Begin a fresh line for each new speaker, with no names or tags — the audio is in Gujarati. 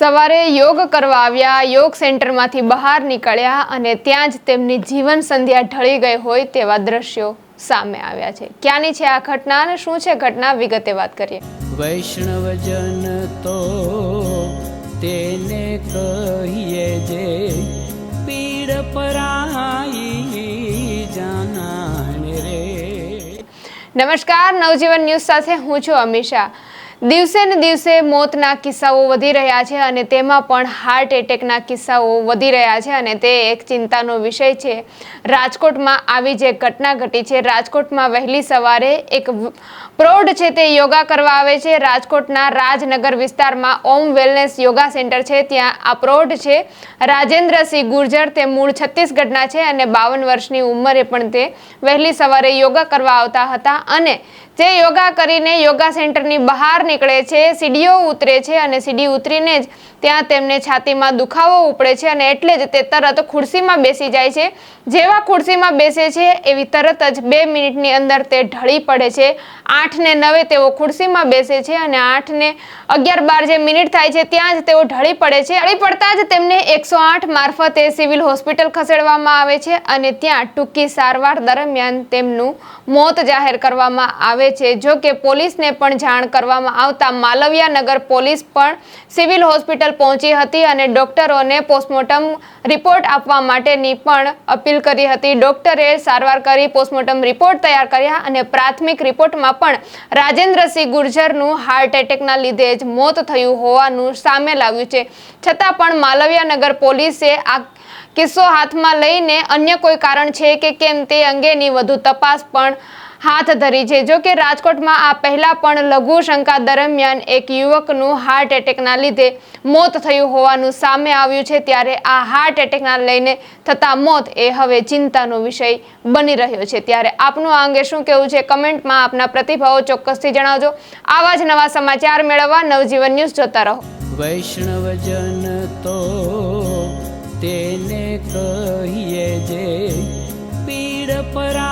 સવારે યોગ કરવા આવ્યા યોગ સેન્ટરમાંથી બહાર નીકળ્યા અને ત્યાં જ તેમની જીવન સંધ્યા ઢળી ગઈ હોય તેવા દ્રશ્યો સામે આવ્યા છે. ક્યાંની છે આ ઘટના અને શું છે ઘટના? વિગતે વાત કરીએ.
વૈષ્ણવજન તો તેને કહીએ જે પીડ પરાઈ જાનાને રે.
નમસ્કાર નવજીવન ન્યૂઝ સાથે હું છું અમીષા દિવસે ને દિવસે મોતના કિસ્સાઓ વધી રહ્યા છે અને તેમાં પણ હાર્ટ એટેકના કિસ્સાઓ વધી રહ્યા છે અને તે એક ચિંતાનો વિષય છે. રાજકોટમાં આવી જે ઘટના ઘટી છે, રાજકોટમાં વહેલી સવારે એક પ્રૌઢ છે તે યોગા કરવા આવે છે. રાજકોટના રાજનગર વિસ્તારમાં ઓમ વેલનેસ યોગા સેન્ટર છે. ત્યાં આ પ્રૌઢ છે, રાજેન્દ્રસિંહ ગુર્જર. તે મૂળ છત્તીસગઢના છે અને બાવન વર્ષની ઉંમરે પણ તે વહેલી સવારે યોગા કરવા આવતા હતા અને જે યોગા કરીને યોગા સેન્ટરની બહાર નીકળે છે, સીડીઓ ઉતરે છે અને સીડી ઉતરીને જ ત્યાં તેમને છાતીમાં દુખાવો ઉપડે છે અને એટલે જ તે તરત ખુરશીમાં બેસી જાય છે. જેવા ખુરશીમાં બેસે છે, એવી તરત જ બે મિનિટની અંદર તે ઢળી પડે છે. આઠ ને નવે તેઓ ખુરશીમાં બેસે છે અને આઠ ને અગિયાર બાર જે મિનિટ થાય છે, ત્યાં જ તેઓ ઢળી પડે છે. ઢળી પડતા જ તેમને એકસો આઠ મારફતે સિવિલ હોસ્પિટલ ખસેડવામાં આવે છે અને ત્યાં ટૂંકી સારવાર દરમિયાન તેમનું મોત જાહેર કરવામાં આવે છે. જો કે પોલીસને પણ જાણ કરવામાં આવતા માલવિયા નગર પોલીસ પણ સિવિલ હોસ્પિટલ પહોંચી હતી અને ડોક્ટરોને પોસ્ટમોર્ટમ રિપોર્ટ આપવા માટેની પણ અપીલ કરી હતી. ડોક્ટરે સારવાર કરી, પોસ્ટમોર્ટમ રિપોર્ટ તૈયાર કર્યા અને પ્રાથમિક રિપોર્ટમાં પણ રાજેન્દ્રસિંહ ગુર્જરનું હાર્ટ એટેકના લીધે જ મોત થયું હોવાનું સામે લાવ્યું છે. છતાં પણ માલવિયા નગર પોલીસે આ કિસ્સો હાથમાં લઈને અન્ય કોઈ કારણ છે કે કેમ તે અંગેની વધુ તપાસ પણ હાથ ધરી છે. જો કે રાજકોટમાં આ પહેલા પણ લઘુ શંકા દરમિયાન એક યુવકનું હાર્ટ એટેકના લીધે મોત થયું હોવાનું સામે આવ્યું છે. ત્યારે આ હાર્ટ એટેકના લઈને થતા મોત એ હવે ચિંતાનો વિષય બની રહ્યો છે. ત્યારે આપનું આ અંગે શું કહેવું છે? કમેન્ટમાં આપના પ્રતિભાવો ચોક્કસથી જણાવજો. આવા જ નવા સમાચાર મેળવવા નવજીવન ન્યૂઝ જોતા રહો.
વૈષ્ણવજન તો તેને કહીએ જે પીડ પરાઈ